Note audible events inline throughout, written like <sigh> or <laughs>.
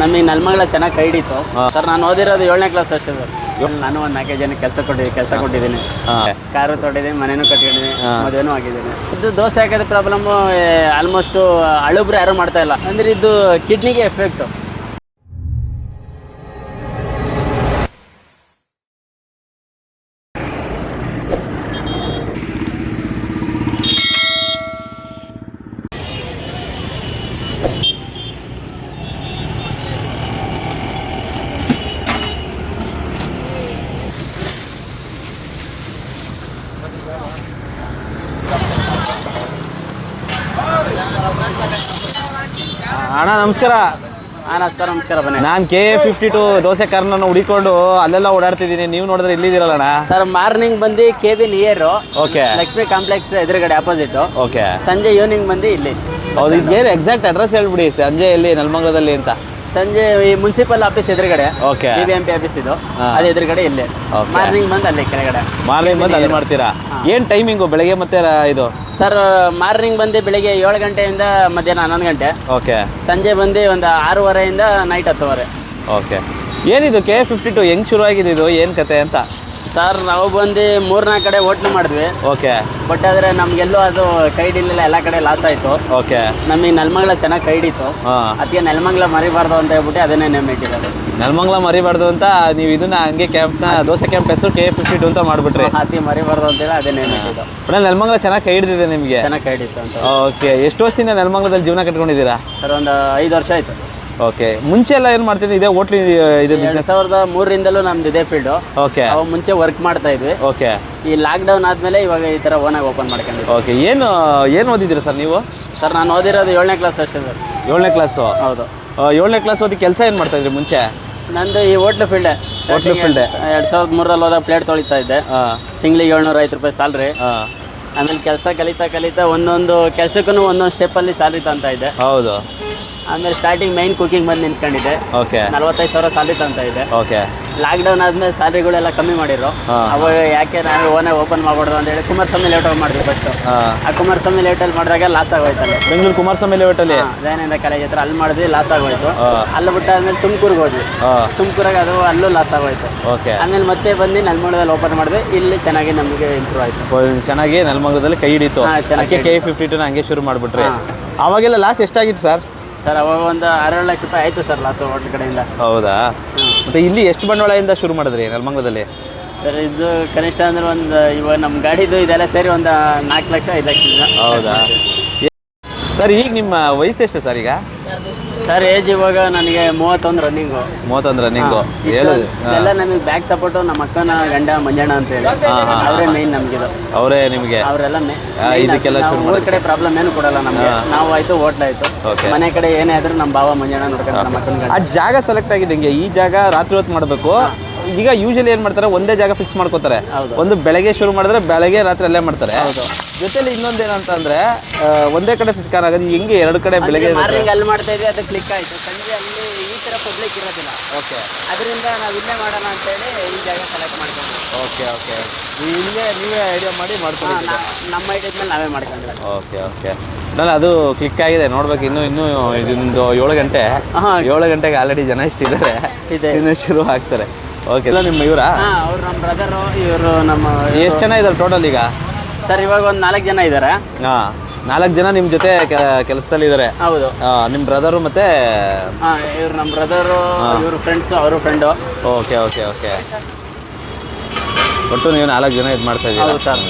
ನಮಗೆ ನಲ್ಮಗಳ ಚೆನ್ನಾಗಿ ಕೈ ಹಿಡಿತು. ಸರ್ ನಾನು ಓದಿರೋದು ಏಳನೇ ಕ್ಲಾಸ್ ಅಷ್ಟೇ ಸರ್. ನಾನು ಒಂದು ನಾಲ್ಕೈದು ಜನಕ್ಕೆ ಕೆಲಸ ಕೊಟ್ಟಿದ್ದೀನಿ ಕೆಲಸ ಕೊಟ್ಟಿದ್ದೀನಿ. ಕಾರು ತೊಟ್ಟಿದ್ದೀನಿ ಮನೇನೂ ಕಟ್ಟಿದ್ದೀನಿ ಹಾ. ಮದುವೆನೂ ಆಗಿದ್ದೀನಿ. ಇದು ದೋಸೆ ಹಾಕೋದು ಪ್ರಾಬ್ಲಮ್ಮು ಆಲ್ಮೋಸ್ಟು ಅಳುಬ್ರು ಯಾರು ಮಾಡ್ತಾ ಇಲ್ಲ. ಅಂದ್ರೆ ಇದು ಕಿಡ್ನಿಗೆ ಎಫೆಕ್ಟು ಅಣ್ಣ ನಮಸ್ಕಾರ. ಹಾಂ ಸರ್ ನಮಸ್ಕಾರ ಬನ್ನಿ. ನಾನು K A fifty two dosa corner ಹುಡಿಕೊಂಡು ಅಲ್ಲೆಲ್ಲ ಓಡಾಡ್ತಿದ್ದೀನಿ. ನೀವು ನೋಡಿದ್ರೆ ಇಲ್ಲಿದ್ದೀರಲ್ಲ ಅಣ್ಣ? ಸರ್ ಮಾರ್ನಿಂಗ್ ಬಂದು K B near okay Lakshmi complex ಎದುರುಗಡೆ ಆಪೋಸಿಟ್ ಓಕೆ ಸಂಜೆ ಈವ್ನಿಂಗ್ ಬಂದು ಇಲ್ಲಿ. ಹೌದು ಏನು ಎಕ್ಸಾಕ್ಟ್ ಅಡ್ರೆಸ್ ಹೇಳ್ಬಿಡಿ ಸಂಜೆ ಇಲ್ಲಿ ನಲ್ಮಂಗಲದಲ್ಲಿ ಅಂತ. ಸಂಜೆ ಈ ಮುನ್ಸಿಪಲ್ ಆಫೀಸ್ ಎದುರುಗಡೆ okay B M P office ಇದು. ಅದು ಎದುರುಗಡೆ ಇಲ್ಲೇ. Okay. ಮಾರ್ನಿಂಗ್ ಬಂದು ಅಲ್ಲಿ ಕೆಳಗಡೆ. ಮಾರ್ನಿಂಗ್ ಬಂದು ಅಲ್ಲಿ ಮಾಡ್ತೀರಾ? ಏನು ಟೈಮಿಂಗು ಬೆಳಗ್ಗೆ ಮತ್ತೆ ರಾ- ಇದು? ಸರ್ ಮಾರ್ನಿಂಗ್ ಬಂದು ಬೆಳಿಗ್ಗೆ ಏಳು ಗಂಟೆಯಿಂದ ಮಧ್ಯಾಹ್ನ ಹನ್ನೊಂದು ಗಂಟೆ. ಓಕೆ ಸಂಜೆ ಬಂದು ಒಂದು ಆರೂವರೆಯಿಂದ ನೈಟ್ ಹತ್ತುವರೆ. ಓಕೆ ಏನಿದು ಕೆ ಫಿಫ್ಟಿ ಟು ಹೆಂಗೆ ಶುರುವಾಗಿದೆ ಇದು? ಏನು ಕತೆ ಅಂತ? ಸರ್ ನಾವು ಬಂದು ಮೂರ್ನಾಲ್ಕು ಕಡೆ ಹೋಟ್ಲು ಮಾಡಿದ್ವಿ. ಓಕೆ ಬಟ್ ಆದರೆ ನಮಗೆಲ್ಲೂ ಅದು ಕೈ ಹಿಡಿಲಿಲ್ಲ ಎಲ್ಲ ಕಡೆ ಲಾಸ್ ಆಯಿತು. ಓಕೆ ನಮಗೆ ನೆಲಮಂಗ್ಲ ಚೆನ್ನಾಗಿ ಕೈ ಹಿಡಿತು. ಹಾಂ. ಅದಕ್ಕೆ ನೆಲಮಂಗ್ಲ ಮರಿಬಾರ್ದು ಅಂತ ಹೇಳ್ಬಿಟ್ಟು ಅದನ್ನೇ ನೇಮ್ ಇಟ್ಟಿರೋದು. ನೆಲಮಂಗ್ಲ ಮರಿಬಾರ್ದು ಅಂತ ನೀವು ಇದನ್ನ ಹಂಗೆ ಕ್ಯಾಂಪ್ನ ದೋಸೆ ಕ್ಯಾಂಪ್ ಹೆಸರು ಕೆ ಎ ಫಿಫ್ಟಿ ಟು ಅಂತ ಮಾಡಿಬಿಟ್ರಿ. ಅತಿ ಮರಿಬಾರ್ದು ಅಂತೇಳಿ ಅದೇ ನೇಮ್ ಇಟ್ಟಿದ್ದು. ನೆಲಮಂಗಲ ಚೆನ್ನಾಗಿ ಕೈ ಹಿಡಿದಿದೆ ನಿಮಗೆ. ಚೆನ್ನಾಗಿ ಕೈ ಹಿಡಿತು ಅಂತ. ಓಕೆ ಎಷ್ಟು ವರ್ಷದಿಂದ ನೆಲಮಂಗ್ಲದಲ್ಲಿ ಜೀವನ ಕಟ್ಕೊಂಡಿದ್ದೀರಾ? ಸರ್ ಒಂದು ಐದು ವರ್ಷ ಆಯಿತು. ಓಕೆ ಮುಂಚೆ ಎಲ್ಲ ಏನು ಮಾಡ್ತಿದ್ದೆ ಇದೇ ಹೋಟ್ಲಿ ಇದು ಎರಡು ಬಿಸ್ನೆಸ್ ಸಾವಿರದ ಮೂರರಿಂದಲೂ ನಮ್ದು ಇದೇ ಫೀಲ್ಡ್ ಓಕೆ. ಮುಂಚೆ ವರ್ಕ್ ಮಾಡ್ತಾ ಇದ್ವಿ. ಓಕೆ. ಈ ಲಾಕ್ ಡೌನ್ ಆದ್ಮೇಲೆ ಇವಾಗ ಈ ತರ ಓನ್ ಆಗಿ ಓಪನ್ ಮಾಡ್ಕೊಂಡಿದ್ವಿ. ಓಕೆ ಏನು ಏನು ಓದಿದ್ದೀರಾ ಸರ್ ನೀವು? ಸರ್ ನಾನು ಓದಿರೋದು ಏಳನೇ ಕ್ಲಾಸ್ ಅಷ್ಟೇ ಸರ್. ಏಳನೇ ಕ್ಲಾಸು ಹೌದು. ಏಳನೇ ಕ್ಲಾಸ್ ಓದಿ ಕೆಲಸ ಏನು ಮಾಡ್ತಾ ಇದ್ರಿ ಮುಂಚೆ? ನಂದು ಈ ಹೋಟ್ಲು ಫೀಲ್ಡ್ ಹೋಟ್ಲು ಫೀಲ್ಡ್ ಎರಡ್ ಸಾವಿರದ ಮೂರಲ್ಲಿ ಹೋದಾಗ ಪ್ಲೇಟ್ ತೊಳಿತಾ ಇದ್ದೆ. ಹಾಂ ತಿಂಗಳಿಗೆ ಏಳ್ನೂರ ಐದು ರೂಪಾಯಿ ಸ್ಯಾಲ್ರಿ ಹಾಂ ಆಮೇಲೆ ಕೆಲಸ ಕಲಿತಾ ಕಲಿತಾ ಒಂದೊಂದು ಕೆಲಸಕ್ಕೂ ಒಂದೊಂದು ಸ್ಟೆಪ್ಪಲ್ಲಿ ಸ್ಯಾಲ್ರಿ ಅಂತ ಇದೆ ಹೌದು. ಆಮೇಲೆ ಸ್ಟಾರ್ಟಿಂಗ್ ಮೈನ್ ಕುಕಿಂಗ್ ಬಂದು ನಿಂತ್ಕೊಂಡಿದ್ದೆ. ಓಕೆ ನಲ್ವತ್ತೈದು ಸಾವಿರ ಸ್ಯಾಲ್ರಿ ತಂತ ಇದ್ದೆ. ಓಕೆ ಲಾಕ್ಡೌನ್ ಆದ್ಮೇಲೆ ಸ್ಯಾಲ್ರಿಗಳೆಲ್ಲ ಕಮ್ಮಿ ಮಾಡಿದ್ರು. ಅವಾಗ ಯಾಕೆ ನಾನು ಓನೇ ಓಪನ್ ಮಾಡ್ಬಾರ್ದು ಅಂತ ಹೇಳಿ ಕುಮಾರಸ್ವಾಮಿ ಲೇಟ್ ಮಾಡಿದ್ವಿ ಹಾಂ. ಆ ಕುಮಾರಸ್ವಾಮಿ ಲೇಟಲ್ಲಿ ಮಾಡಿದಾಗ ಲಾಸ್ ಆಗೋಯ್ತಲ್ಲ. ಬೆಂಗಳೂರು ಕುಮಾರಸ್ವಾಮಿ ಲೇಔಟಲ್ಲಿ ದಯಾನಂದ ಕಾಲೇಜ್ ಹತ್ರ ಅಲ್ಲಿ ಮಾಡಿದ್ವಿ ಲಾಸ್ ಆಗೋಯ್ತು. ಅಲ್ಲಿ ಬಿಟ್ಟ ಆದ್ಮೇಲೆ ತುಮಕೂರಿಗೆ ಹೋದ್ವಿ. ತುಮಕೂರಾಗ ಅದು ಅಲ್ಲೂ ಲಾಸ್ ಆಗೋಯ್ತು. ಓಕೆ ಆಮೇಲೆ ಮತ್ತೆ ಬಂದು ನಲ್ಮೂಡದಲ್ಲಿ ಓಪನ್ ಮಾಡಿದ್ವಿ. ಇಲ್ಲಿ ಚೆನ್ನಾಗಿ ನಮಗೆ ಇಂಪ್ರೂವ್ ಆಯ್ತು. ಚೆನ್ನಾಗಿ ನೆಲಮಂಗಲದಲ್ಲಿ ಕೈ ಹಿಡಿತು. ಕೆ ಫಿಫ್ಟಿ ಟು ಹಂಗೆ ಶುರು ಮಾಡಿಬಿಟ್ರಿ. ಅವಾಗೆಲ್ಲ ಲಾಸ್ ಎಷ್ಟಾಗಿತ್ತು ಸರ್ ಸರ್ ಅವಾಗ ಒಂದು ಆರೇಳು ಲಕ್ಷ ರೂಪಾಯಿ ಆಯಿತು ಸರ್ ಲಾಸ್ ಹೋಟ್ಲ್ ಕಡೆಯಿಂದ. ಹೌದಾ? ಮತ್ತೆ ಇಲ್ಲಿ ಎಷ್ಟು ಬಂಡವಾಳದಿಂದ ಶುರು ಮಾಡಿದ್ರಿ ನೆಲಮಂಗಲದಲ್ಲಿ? ಸರ್ ಇದು ಕನಿಷ್ಠ ಅಂದ್ರೆ ಒಂದು ಇವಾಗ ನಮ್ಮ ಗಾಡಿದು ಇದೆಲ್ಲ ಸೇರಿ ಒಂದು ನಾಲ್ಕು ಲಕ್ಷ ಐದು ಲಕ್ಷ. ಹೌದಾ? ಸರ್ ಈಗ ನಿಮ್ಮ ವಯಸ್ಸು ಎಷ್ಟು ಸರ್ ಈಗ? ಸರ್ ಏಜ್ ಇವಾಗ ನನಗೆ ಮೂವತ್ತೊಂದು ರನ್ನಿಂಗು ಮೂವತ್ತೊಂದು ರನ್ನಿಂಗು ಎಲ್ಲ ನಮಗೆ ಬ್ಯಾಕ್ ಸಪೋರ್ಟು ನಮ್ಮ ಅಕ್ಕನ ಗಂಡ ಮಂಜಣ್ಣ ಅಂತ ಹೇಳಿ. ಅವರೇ ಮೇನ್ ನಮಗಿದು. ಅವರೇ ನಿಮಗೆ. ಅವರೆಲ್ಲ ಇದಕ್ಕೆಲ್ಲ ಊರ ಕಡೆ ಪ್ರಾಬ್ಲಮ್ ಏನು ಕೊಡಲ್ಲ ನಮಗೆ. ನಾವು ಆಯ್ತು ಹೋಟ್ಲ್ ಆಯ್ತು. ಮನೆ ಕಡೆ ಏನೇ ಆದರೂ ನಮ್ಮ ಬಾವ ಮಂಜಣ್ಣ ನೋಡ್ಕೊಂಡು ನಮ್ಮ ಅಕ್ಕನ ಗಂಡ. ಆ ಜಾಗ ಸೆಲೆಕ್ಟ್ ಆಗಿದೆ ಹಿಂಗೆ. ಈ ಜಾಗ ರಾತ್ರಿ ಹೊತ್ತು ಮಾಡಬೇಕು. ಈಗ ಯೂಶಲಿ ಏನು ಮಾಡ್ತಾರೆ? ಒಂದೇ ಜಾಗ ಫಿಕ್ಸ್ ಮಾಡ್ಕೋತಾರೆ. ಹೌದು. ಒಂದು ಬೆಳಗ್ಗೆ ಶುರು ಮಾಡಿದ್ರೆ ಬೆಳಗ್ಗೆ ರಾತ್ರಿ ಅಲ್ಲೇ ಮಾಡ್ತಾರೆ. ಜೊತೆಲಿ ಇನ್ನೊಂದು ಏನಂತಂದ್ರೆ ಆ, ಒಂದೇ ಕಡೆ ಫಿಕ್ಸ್ ಆಗೋದು ಹೆಂಗೆ ಎರಡು ಕಡೆ ಬೆಳಗ್ಗೆ ಮಾರ್ನಿಂಗ್ ಅಲ್ಲಿ ಮಾಡ್ತಾ ಇದ್ವಿ ಅದು ಕ್ಲಿಕ್ ಆಯ್ತು. ಸಂಜೆ ಅಲ್ಲಿ ಈ ಥರ ಪಬ್ಲಿಕ್ ಇರೋದಿಲ್ಲ. ಓಕೆ. ಅದರಿಂದ ನಾವು ಇಲ್ಲೇ ಮಾಡೋಣ ಅಂತೇಳಿ ಈ ಜಾಗ ಸೆಲೆಕ್ಟ್ ಮಾಡ್ಕೊಂಡ್ವಿ ಓಕೆ ಓಕೆ ಇಲ್ಲೇ ನೀವೇ ಐಡಿಯಾ ಮಾಡಿ ಮಾಡ್ಕೊಂಡು. ನಮ್ಮ ಐಡಿಯಾದ ಮೇಲೆ ನಾವೇ ಮಾಡ್ಕೊಂಡ್ವಿ ಓಕೆ ಓಕೆ. ನಾನು ಅದು ಕ್ಲಿಕ್ ಆಗಿದೆ ನೋಡ್ಬೇಕು ಇನ್ನೂ ಇನ್ನೂ ಇದೊಂದು ಏಳು ಗಂಟೆ. ಹಾಂ ಏಳು ಗಂಟೆಗೆ ಆಲ್ರೆಡಿ ಜನ ಇಷ್ಟಿದ್ದಾರೆ. ಇದೆ. ಇನ್ನು ಶುರು ಆಗ್ತಾರೆ. ಓಕೆ ನಿಮ್ಮ ಇವರಾ? ಹಾಂ ಅವ್ರು ನಮ್ಮ ಬ್ರದರು ಇವರು ನಮ್ಮ ಎಷ್ಟು ಜನ ಇದ್ದಾರೆ ಟೋಟಲ್ ಈಗ? ಸರ್ ಇವಾಗ ಒಂದು ನಾಲ್ಕು ಜನ ಇದ್ದಾರೆ ಹಾಂ ನಾಲ್ಕು ಜನ ನಿಮ್ಮ ಜೊತೆ ಕೆಲಸದಲ್ಲಿ ಇದ್ದಾರೆ ಹೌದು. ನಿಮ್ಮ ಬ್ರದರು ಮತ್ತೆ ಹಾಂ ಇವ್ರು ನಮ್ಮ ಬ್ರದರು ಇವ್ರ ಫ್ರೆಂಡ್ಸು ಅವರು ಫ್ರೆಂಡು ಓಕೆ ಓಕೆ ಓಕೆ. ಒಟ್ಟು ನೀವು ನಾಲ್ಕು ಜನ ಇದು ಮಾಡ್ತಾ ಇದ್ದೀರಾ? ಹೌದು ಸರ್.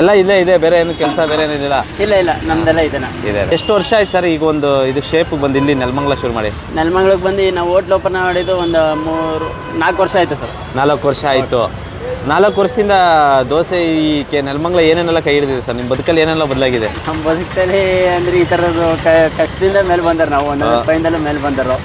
ಎಲ್ಲ ಇದೆ ಇದೆ ಬೇರೆ ಏನು ಕೆಲಸ ಬೇರೆ ಏನಿಲ್ಲ ಇಲ್ಲ ಇಲ್ಲ ನಮ್ದೆಲ್ಲ ಇದೆ ಇದೆ. ಎಷ್ಟು ವರ್ಷ ಆಯ್ತು ಸರ್ ಈಗ ಒಂದು ಇದು ಶೇಪ್ ಬಂದು ಇಲ್ಲಿ ನೆಲಮಂಗ್ಲ ಶುರು ಮಾಡಿ? ನೆಲಮಂಗ್ಲಕ್ಕೆ ಬಂದು ನಾವು ಹೋಟ್ಲ್ ಓಪನ್ ಮಾಡಿದ್ದು ಒಂದು ಮೂರು ನಾಲ್ಕು ವರ್ಷ ಆಯಿತು ಸರ್. ನಾಲ್ಕು ವರ್ಷ ಆಯಿತು. ನಾಲ್ಕು ವರ್ಷದಿಂದ ದೋಸೆ ಈ ಕೆ ನೆಲಮಂಗ್ಲ ಏನೇನೆಲ್ಲ ಕೈ ಹಿಡಿದಿದೆ ಸರ್? ನಿಮ್ಮ ಬದುಕಲ್ಲಿ ಏನೆಲ್ಲ ಬದಲಾಗಿದೆ? ನಮ್ಮ ಬದುಕಲ್ಲಿ ಅಂದ್ರೆ ಈ ತರದ್ದು ಕ- ಕಷ್ಟದಿಂದ ಮೇಲೆ ಬಂದರು ನಾವು ಒಂದು ರೂಪಾಯಿಂದಲೂ ಮೇಲೆ ಬಂದರು.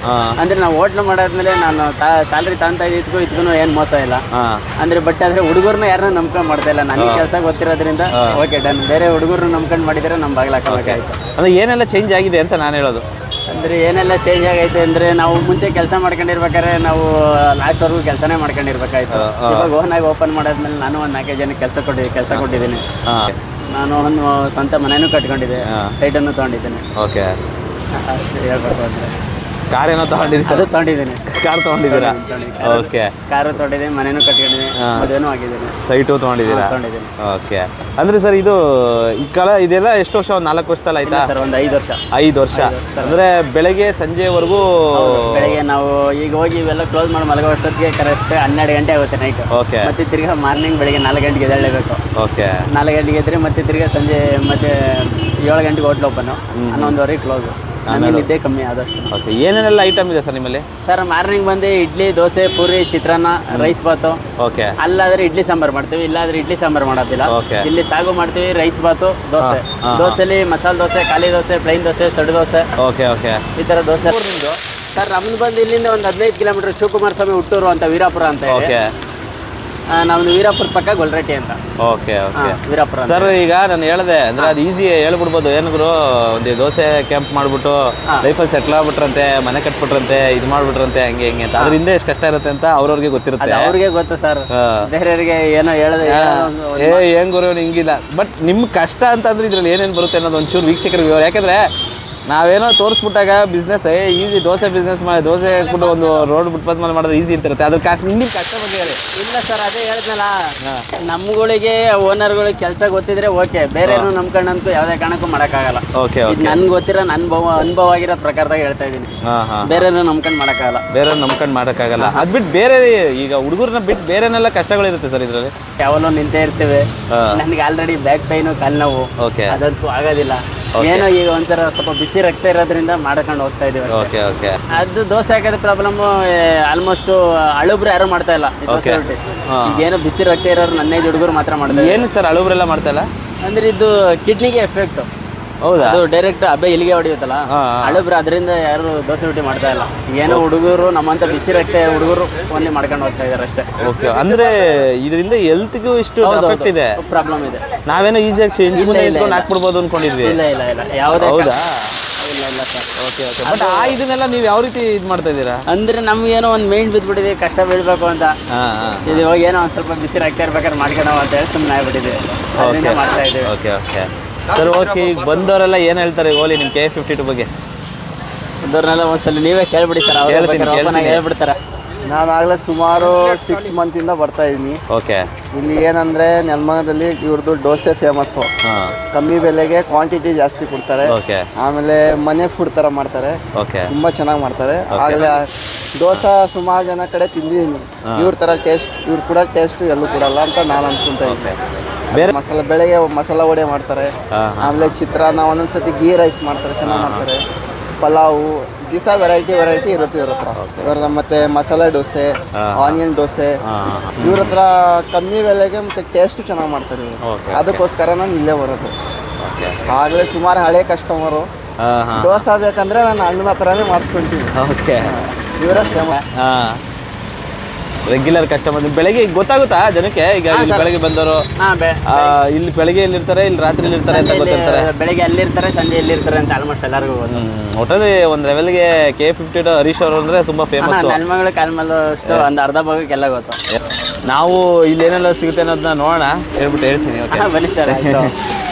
ಅಂದ್ರೆ ನಾವು ಹೋಟ್ಲು ಮಾಡಾದ್ಮೇಲೆ ನಾನು ತಾ ಸ್ಯಾಲ್ರಿ ತಗೊಂತ ಇದ್ಕೂ ಇದಕ್ಕೂ ಏನು ಮೋಸ ಇಲ್ಲ. ಹಾಂ. ಅಂದ್ರೆ ಬಟ್ ಆದ್ರೆ ಹುಡುಗರ್ನ ಯಾರನ್ನ ನಂಬ್ಕೊಂಡ್ ಮಾಡ್ತಾ ಇಲ್ಲ. ನನಗೆ ಕೆಲಸ ಗೊತ್ತಿರೋದ್ರಿಂದ ಓಕೆ ಡನ್ ಬೇರೆ ಹುಡುಗರು ನಂಬ್ಕೊಂಡ್ ಮಾಡಿದ್ರೆ ನಮ್ಮ ಬಾಗ್ಲಾಕಬೇಕಾಯ್ತು ಅಂದರೆ ಏನೆಲ್ಲ ಚೇಂಜ್ ಆಗಿದೆ ಅಂತ ನಾನು ಹೇಳೋದು? ಅಂದ್ರೆ ಏನೆಲ್ಲ ಚೇಂಜ್ ಆಗೈತೆ ಅಂದ್ರೆ ನಾವು ಮುಂಚೆ ಕೆಲಸ ಮಾಡ್ಕೊಂಡಿರ್ಬೇಕಾದ್ರೆ ನಾವು ಲಾಸ್ಟ್ ವರ್ಗು ಕೆಲಸನೇ ಮಾಡ್ಕೊಂಡಿರ್ಬೇಕಾಯ್ತು. ಇವಾಗ ಓನಾಗಿ ಓಪನ್ ಮಾಡಾದ್ಮೇಲೆ ನಾನು ಒಂದು ನಾಲ್ಕೈದು ಜನಕ್ಕೆ ಕೆಲಸ ಕೊಟ್ಟಿದ್ದೀನಿ ಕೆಲಸ ಕೊಟ್ಟಿದ್ದೀನಿ. ನಾನು ಒಂದು ಸ್ವಂತ ಮನೆಯೂ ಕಟ್ಕೊಂಡಿದ್ದೆ ಸೈಟನ್ನು ತೊಗೊಂಡಿದ್ದೀನಿ. ಓಕೆ ಹೇಳ್ಬೇಕು ಅಂದರೆ. ಕಾರ್ ಏನೋ ತಗೊಂಡಿದ್ದೀನಿ ಅದು ತಗೊಂಡಿದ್ದೀನಿ. ಕಾರ್ ತಗೊಂಡಿದ್ದೀರಾ? ಓಕೆ ಕಾರು ತೊಗೊಂಡಿದ್ದೀನಿ ಮನೇನು ಕಟ್ಕೊಂಡಿದ್ದೀನಿ ಅದೇನೂ ಆಗಿದ್ದೀನಿ. ಸೈಟು ತೊಗೊಂಡಿದ್ದೀರಾ? ತೊಗೊಂಡಿದ್ದೀನಿ. ಓಕೆ ಅಂದ್ರೆ ಸರ್ ಇದು ಈ ಕಾಲ ಇದೆಲ್ಲ ಎಷ್ಟು ವರ್ಷ ಒಂದು ನಾಲ್ಕು ವರ್ಷದಲ್ಲಿ ಆಯ್ತಾ? ಸರ್ ಒಂದು ಐದು ವರ್ಷ. ಐದು ವರ್ಷ. ಅಂದ್ರೆ ಬೆಳಗ್ಗೆ ಸಂಜೆವರೆಗೂ ಬೆಳಗ್ಗೆ ನಾವು ಈಗ ಹೋಗಿ ಇವೆಲ್ಲ ಕ್ಲೋಸ್ ಮಾಡಿ ಮಲಗೋ ಅಷ್ಟೊತ್ತಿಗೆ ಕರೆಕ್ಟ್ ಹನ್ನೆರಡು ಗಂಟೆ ಆಗುತ್ತೆ ನೈಟ್ ಓಕೆ ಮತ್ತೆ ತಿರ್ಗಿ ಮಾರ್ನಿಂಗ್ ಬೆಳಗ್ಗೆ ನಾಲ್ಕು ಗಂಟೆಗೆ ಎದ್ದೇಳಬೇಕು ಓಕೆ ನಾಲ್ಕು ಗಂಟೆಗೆ ಎದ್ದರೆ ಮತ್ತೆ ತಿರ್ಗಿ ಸಂಜೆ ಮತ್ತೆ ಏಳು ಗಂಟೆಗೆ ಹೋಟ್ಲ್ ಓಪನ್ ಹನ್ನೊಂದುವರೆಗೆ ಕ್ಲೋಸ್ ನಮಗೆ ನಿದ್ದೆ ಕಮ್ಮಿ ಆದಷ್ಟು. ಓಕೆ ಏನೇನೆಲ್ಲ ಐಟಮ್ ಇದೆ ಸರ್ ನಿಮ್ಮಲ್ಲಿ? ಸರ್ ಮಾರ್ನಿಂಗ್ ಬಂದು ಇಡ್ಲಿ ದೋಸೆ ಪೂರಿ ಚಿತ್ರಾನ್ನ ರೈಸ್ ಬಾತು. ಓಕೆ. ಅಲ್ಲಾದ್ರೆ ಇಡ್ಲಿ ಸಾಂಬಾರ್ ಮಾಡ್ತೀವಿ ಇಲ್ಲಾದ್ರೆ ಇಡ್ಲಿ ಸಾಂಬಾರ್ ಮಾಡೋದಿಲ್ಲ. Okay. ಇಲ್ಲಿ ಸಾಗು ಮಾಡ್ತೀವಿ ರೈಸ್ ಬಾತು ದೋಸೆ. ದೋಸೆಲಿ ಮಸಾಲೆ ದೋಸೆ ಖಾಲಿ dosa plain dosa set dosa. Okay okay. ಈ ತರ ದೋಸೆ. ಸರ್ ನಮ್ದು ಬಂದು ಇಲ್ಲಿಂದ ಒಂದು ಹದಿನೈದು ಕಿಲೋಮೀಟರ್ ಶಿವಕುಮಾರ ಸ್ವಾಮಿ ಹುಟ್ಟೂರು ಅಂತ ವೀರಾಪುರ ಅಂತ ಇದೆ. ಓಕೆ. ಆ, ನಮ್ದು ವೀರಾಪುರ ಪಕ್ಕ ಗೊಲ್ರಟ್ಟಿ ಅಂತ. ಓಕೆ ಓಕೆ ವೀರಪ್ಪ ಅಂತ. ಸರ್ ಈಗ ನಾನು ಹೇಳಿದೆ ಅಂದ್ರೆ ಅದು ಈಸಿ ಹೇಳ್ಬಿಡ್ಬೋದು. ಗುರು ಒಂದು ದೋಸೆ ಕ್ಯಾಂಪ್ ಮಾಡ್ಬಿಟ್ಟು ಲೈಫಲ್ಲಿ ಸೆಟ್ಲ್ ಆಗ್ಬಿಟ್ರಂತೆ ಮನೆ ಕಟ್ಬಿಟ್ರಂತೆ ಇದು ಮಾಡ್ಬಿಟ್ರಂತೆ ಹಂಗೆ ಹಿಂಗೆ ಅಂತ. ಅದ್ರಿಂದ ಎಷ್ಟು ಕಷ್ಟ ಇರುತ್ತೆ ಅಂತ ಅವ್ರವ್ರಿಗೆ ಗೊತ್ತಿರುತ್ತೆ. ಅವ್ರಿಗೆ ಗೊತ್ತು ಸರ್ ಹಾ. ಬೇರೆಯವ್ರಿಗೆ ಏನೋ ಹೇಳದೆ ಏ ಹೆಂಗ್ ಗುರು ಹಿಂಗಿಲ್ಲ ಬಟ್ ನಿಮ್ ಕಷ್ಟ ಅಂತಂದ್ರೆ ಇದ್ರಲ್ಲಿ ಏನೇನ್ ಬರುತ್ತೆ ಅನ್ನೋದು ಒಂಚೂರು ವೀಕ್ಷಕರಿಗೆ ವಿವರ. ಯಾಕಂದ್ರೆ ನಾವೇನೋ ತೋರಿಸ್ಬಿಟ್ಟಾಗ business a easy dosa business ಮಾಡಿ ದೋಸೆ ಹಾಕ್ಬಿಟ್ಟು ಒಂದು ರೋಡ್ ಫುಟ್ಪಾತ್ ಮೇಲೆ ಮಾಡೋದು ಈಸಿ ಅಂತ ಇರುತ್ತೆ ಅದ್ರ ಕಷ್ಟ ಹಿಂದಿನ ಕಷ್ಟ ಹೇಳಿ. ಇಲ್ಲ ಸರ್ ಅದೇ ಹೇಳಿದ್ನಲ್ಲ. ನಮ್ಗಳಿಗೆ ಓನರ್ಗಳಿಗೆ ಕೆಲಸ ಗೊತ್ತಿದ್ರೆ ಓಕೆ ಬೇರೆ ನಂಬ್ಕೊಂಡಂತೂ ಯಾವ್ದೇ ಕಾರಣಕ್ಕೂ ಮಾಡಕ್ಕಾಗಲ್ಲ. ಓಕೆ ನನ್ಗೆ ಗೊತ್ತಿರೋ ನನ್ನ ಅನುಭವ ಅನುಭವ ಆಗಿರೋ ಪ್ರಕಾರದಾಗ ಹೇಳ್ತಾ ಇದ್ದೀನಿ. ಬೇರೆ ನಂಬ್ಕೊಂಡು ಮಾಡೋಕ್ಕಾಗಲ್ಲ. ಬೇರೆ ನಂಬ್ಕೊಂಡು ಮಾಡೋಕ್ಕಾಗಲ್ಲ. ಅದ್ ಬಿಟ್ಟು ಬೇರೆ ಈಗ ಹುಡುಗರನ್ನ ಬಿಟ್ಟು ಬೇರೆನೆಲ್ಲ ಕಷ್ಟಗಳಿರುತ್ತೆ ಸರ್ ಇದರಲ್ಲಿ. ಯಾವಲ್ಲೋ ನಿಂತೇ ಇರ್ತೇವೆ. ನನ್ಗೆ ನನಗೆ ಆಲ್ರೆಡಿ ಬ್ಯಾಕ್ ಪೈನು ಕಾಲು ನೋವು ಓಕೆ ಅದಂತೂ ಆಗೋದಿಲ್ಲ. ಏನೋ ಈಗ ಒಂಥರ ಸ್ವಲ್ಪ ಬಿಸಿ ರಕ್ತ ಇರೋದ್ರಿಂದ ಮಾಡ್ಕೊಂಡು ಹೋಗ್ತಾ ಇದೀವಿ ಓಕೆ ಓಕೆ ಅದು ದೋಸೆ ಹಾಕೋದ್ ಪ್ರಾಬ್ಲಮ್ ಆಲ್ಮೋಸ್ಟ್ ಅಳುಬ್ರು ಯಾರು ಮಾಡ್ತಾ ಇಲ್ಲ ಈ ದೋಸೆ ರೊಟ್ಟಿ. ಈಗ ಏನೋ ಬಿಸಿ ರಕ್ತ ಇರೋರು ನನ್ನೈದು ಹುಡುಗರು ಮಾತ್ರ ಮಾಡ್ತಾರೆ ಏನು ಸರ್ ಅಳುಬ್ರೆಲ್ಲ ಮಾಡ್ತಾ ಇಲ್ಲ? ಅಂದ್ರೆ ಇದು ಕಿಡ್ನಿಗೆ ಎಫೆಕ್ಟ್ ಹೌದಾ? ಅದು ಡೈರೆಕ್ಟ್ ಅಬ್ಬೆ ಇಲ್ಲಿಗೆ ಹೊಡೆಯುತ್ತಲ್ಲ? ಹಳಬ್ರು. ಅದರಿಂದ ಯಾರು ದೋಸೆ ರೊಟ್ಟಿ ಮಾಡ್ತಾ ಇಲ್ಲ. ಏನೋ ಹುಡುಗರು ನಮ್ಮಂತ ಬಿಸಿ ರಕ್ತ ಹುಡುಗರು ಓನ್ಲಿ ಮಾಡ್ಕೊಂಡು ಹೋಗ್ತಾ ಇದಾರೆ ಅಷ್ಟೇ. ಓಕೆ ಅಂದ್ರೆ ಇದರಿಂದ ಹೆಲ್ತ್ಗೂ ಇಷ್ಟು ಎಫೆಕ್ಟ್ ಇದೆ? ಪ್ರಾಬ್ಲಮ್ ಇದೆ. ನಾವೇನೋ ಈಸಿಯಾಗಿ ಚೇಂಜ್ ಇಟ್ಕೊಂಡು. ಹಾಕ್ಬಿಡ್ಬೋದು ಅನ್ಕೊಂಡಿದ್ವಿ. ಇಲ್ಲ ಇಲ್ಲ ಇಲ್ಲ. ಯಾವುದೇ ಹೌದಾ? ಇಲ್ಲ ಇಲ್ಲ ಸರ್ ಬಟ್ ಆ ಇದನ್ನೆಲ್ಲ ನೀವು ಯಾವ ರೀತಿ ಇದು ಮಾಡ್ತಾ ಇದ್ದೀರಾ? ಅಂದ್ರೆ ನಮ್ಗೇನೋ ಒಂದು ಮೈಂಡ್ ಬಿದ್ದ್ಬಿಟ್ಟಿದೆ ಕಷ್ಟ ಬೀಳ್ಬೇಕು ಅಂತ. ಇದು ಇವಾಗ ಏನೋ ಒಂದು ಸ್ವಲ್ಪ ಬಿಸಿ ರಾಕ್ತಾ ಇರ್ಬೇಕಾದ್ರೆ ಮಾಡ್ಕೊಂಡು ಅಂತ ಹೇಳಿ ಸುಮ್ಮನೆ ಆಗ್ಬಿಟ್ಟಿದೆ ಮಾಡ್ತಾ ಇದ್ದೀವಿ. ಓಕೆ ಓಕೆ ಸರ್ ಓಕೆ ಈಗ ಬಂದವರೆಲ್ಲ ಏನು ಹೇಳ್ತಾರೆ ಓಲಿ ನಿಮ್ಮ ಕೆ ಫಿಫ್ಟಿ ಟು ಬಗ್ಗೆ? ಬಂದವ್ರನ್ನೆಲ್ಲ ಒಂದ್ಸಲ ನೀವೇ ಕೇಳ್ಬಿಡಿ ಸರ್ ಹೇಳ್ಬಿಡ್ತಾರೆ. ನಾನು ಆಗಲೇ ಸುಮಾರು ಸಿಕ್ಸ್ ಮಂತಿಂದ ಬರ್ತಾ ಇದ್ದೀನಿ ಓಕೆ ಇಲ್ಲಿ ಏನಂದರೆ ನೆಲಮಂಗದಲ್ಲಿ ಇವ್ರದ್ದು ಡೋಸೆ ಫೇಮಸ್ಸು ಹಾಂ. ಕಮ್ಮಿ ಬೆಲೆಗೆ ಕ್ವಾಂಟಿಟಿ ಜಾಸ್ತಿ ಕೊಡ್ತಾರೆ. ಓಕೆ ಆಮೇಲೆ ಮನೆ ಫುಡ್ ಥರ ಮಾಡ್ತಾರೆ. ಓಕೆ ತುಂಬ ಚೆನ್ನಾಗಿ ಮಾಡ್ತಾರೆ. ಆಗಲೇ ದೋಸೆ ಸುಮಾರು ಜನ ಕಡೆ ತಿಂದಿದ್ದೀನಿ. ಇವ್ರ ಥರ ಟೇಸ್ಟ್ ಇವ್ರು ಕೂಡ ಟೇಸ್ಟ್ ಎಲ್ಲೂ ಕೊಡಲ್ಲ ಅಂತ ನಾನು ಅನ್ಕೊಂತ ಇದ್ದೆ ಬೇರೆ ಮಸಾಲೆ ಬೆಳಗ್ಗೆ ಮಸಾಲ ವಡೆ ಮಾಡ್ತಾರೆ. ಆಮೇಲೆ ಚಿತ್ರಾನ್ನ ಒಂದೊಂದ್ ಸತಿ ಗೀ ರೈಸ್ ಮಾಡ್ತಾರೆ ಚೆನ್ನಾಗಿ ಮಾಡ್ತಾರೆ. ಪಲಾವು ದಿವಸ ವೆರೈಟಿ ವೆರೈಟಿ ಇರುತ್ತೆ ಇವ್ರ ಹತ್ರ. ಇವ್ರ ಮತ್ತೆ ಮಸಾಲೆ ದೋಸೆ ಆನಿಯನ್ ದೋಸೆ. ಇವ್ರ ಹತ್ರ ಕಮ್ಮಿ ಬೆಲೆಗೆ ಮತ್ತೆ ಟೇಸ್ಟ್ ಚೆನ್ನಾಗಿ ಮಾಡ್ತಾರೆ ಇವರು. ಅದಕ್ಕೋಸ್ಕರ ನಾನು ಇಲ್ಲೇ ಬರೋದು. ಆಗಲೇ ಸುಮಾರು ಹಳೆ ಕಸ್ಟಮರು ದೋಸೆ ಬೇಕಂದ್ರೆ ನಾನು ಅಣ್ಣನ ಹತ್ರನೇ ಮಾಡಿಸ್ಕೊಂತೀನಿ. ಇವರ ಫೇಮಸ್ ರೆಗ್ಯುಲರ್ ಕಸ್ಟಮರ್ ಬೆಳಗ್ಗೆ ಗೊತ್ತಾಗುತ್ತಾ ಜನಕ್ಕೆ? ಈಗ ಇಲ್ಲಿ ಬೆಳಗ್ಗೆ ಬಂದವರು? ಇಲ್ಲಿ ಬೆಳಗ್ಗೆ ಎಲ್ಲಿರ್ತಾರೆ ಇಲ್ಲಿ ರಾತ್ರಿ ಇರ್ತಾರೆ ಅಂತ ಗೊತ್ತಿರ್ತಾರೆ ಬೆಳಗ್ಗೆ ಅಲ್ಲಿ ಅಲ್ಲಿರ್ತಾರೆ ಸಂಜೆ ಎಲ್ಲಿರ್ತಾರೆ ಅಂತ ಆಲ್ಮೋಸ್ಟ್ ಎಲ್ಲರಿಗೂ ಒಟ್ಟಲ್ಲಿ ಒಂದು ಲೆವೆಲ್ಗೆ ಕೆ ಫಿಫ್ಟಿ ಟು ಹರೀಶ್ ಅವರು ಅಂದ್ರೆ ತುಂಬಾ ಫೇಮಸ್ ನೆಲಮಗಳು ಕಾಲ್ಮಲ್ಲಷ್ಟು ಒಂದು ಅರ್ಧ ಭಾಗಕ್ಕೆಲ್ಲ ಗೊತ್ತು. ನಾವು ಇಲ್ಲಿ ಏನೆಲ್ಲ ಸಿಗುತ್ತೆ ಅನ್ನೋದನ್ನ ನೋಡೋಣ. ಹೇಳ್ಬಿಟ್ಟು ಹೇಳ್ತೀನಿ ಓಕೆ ಬನ್ನಿ ಸರ್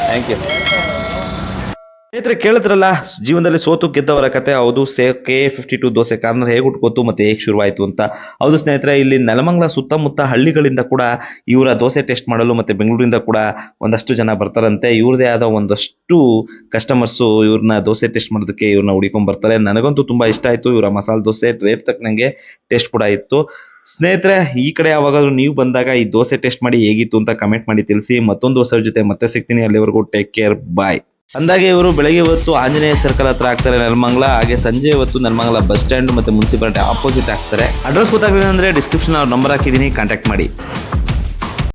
ಥ್ಯಾಂಕ್ ಯು <laughs> ಸ್ನೇಹಿತರೆ, ಕೇಳಿದ್ರಲ್ಲ, ಜೀವನದಲ್ಲಿ ಸೋತು ಗೆದ್ದವರ ಕತೆ, ಹೌದು, say, K fifty two dosa corner ಹೇಗೆ ಹುಟ್ಕೋತು ಮತ್ತೆ ಹೇಗೆ ಶುರುವಾಯಿತು ಅಂತ. ಹೌದು ಸ್ನೇಹಿತರೆ, ಇಲ್ಲಿ ನೆಲಮಂಗಲ ಸುತ್ತಮುತ್ತ ಹಳ್ಳಿಗಳಿಂದ ಕೂಡ ಇವರ ದೋಸೆ ಟೆಸ್ಟ್ ಮಾಡಲು ಮತ್ತೆ ಬೆಂಗಳೂರಿಂದ ಕೂಡ ಒಂದಷ್ಟು ಜನ ಬರ್ತಾರಂತೆ. ಇವ್ರದೇ ಆದ ಒಂದಷ್ಟು ಕಸ್ಟಮರ್ಸು ಇವ್ರನ್ನ ದೋಸೆ ಟೆಸ್ಟ್ ಮಾಡೋದಕ್ಕೆ ಇವ್ರನ್ನ ಹುಡಿಕೊಂಡ್ ಬರ್ತಾರೆ. ನನಗಂತೂ ತುಂಬಾ ಇಷ್ಟ ಆಯ್ತು, ಇವರ ಮಸಾಲೆ ದೋಸೆ ರೇಪ್ ತಕ್ಕನಂಗೆ ಟೇಸ್ಟ್ ಕೂಡ ಇತ್ತು. ಸ್ನೇಹಿತರೆ, ಈ ಕಡೆ ಯಾವಾಗಲೂ ನೀವು ಬಂದಾಗ ಈ ದೋಸೆ ಟೆಸ್ಟ್ ಮಾಡಿ ಹೇಗಿತ್ತು ಅಂತ ಕಮೆಂಟ್ ಮಾಡಿ ತಿಳಿಸಿ. ಮತ್ತೊಂದು ಹೊಸ ಜೊತೆ ಮತ್ತೆ ಸಿಗ್ತೀನಿ. ಅಲ್ಲಿವರೆಗೂ ಟೇಕ್ ಕೇರ್ ಬಾಯ್ ಅಂದಾಗೆ ಇವರು ಬೆಳಗ್ಗೆ ಹೊತ್ತು ಆಂಜನೇಯ ಸರ್ಕಲ್ ಹತ್ರ ಆಗ್ತಾರೆ ನೆಲಮಂಗಲ ಹಾಗೆ ಸಂಜೆ ಹೊತ್ತು ನೆಲಮಂಗಲ ಬಸ್ ಸ್ಟ್ಯಾಂಡ್ ಮತ್ತೆ ಮುನ್ಸಿಪಾಲಿಟಿ ಆಪೋಸಿಟ್ ಆಗ್ತಾರೆ ಅಡ್ರೆಸ್ ಗೊತ್ತಾಗಲಿಲ್ಲ ಅಂದ್ರೆ ಡಿಸ್ಕ್ರಿಪ್ಷನ್ ಅವ್ರ ನಂಬರ್ ಹಾಕಿದ್ದೀನಿ ಕಾಂಟ್ಯಾಕ್ಟ್ ಮಾಡಿ.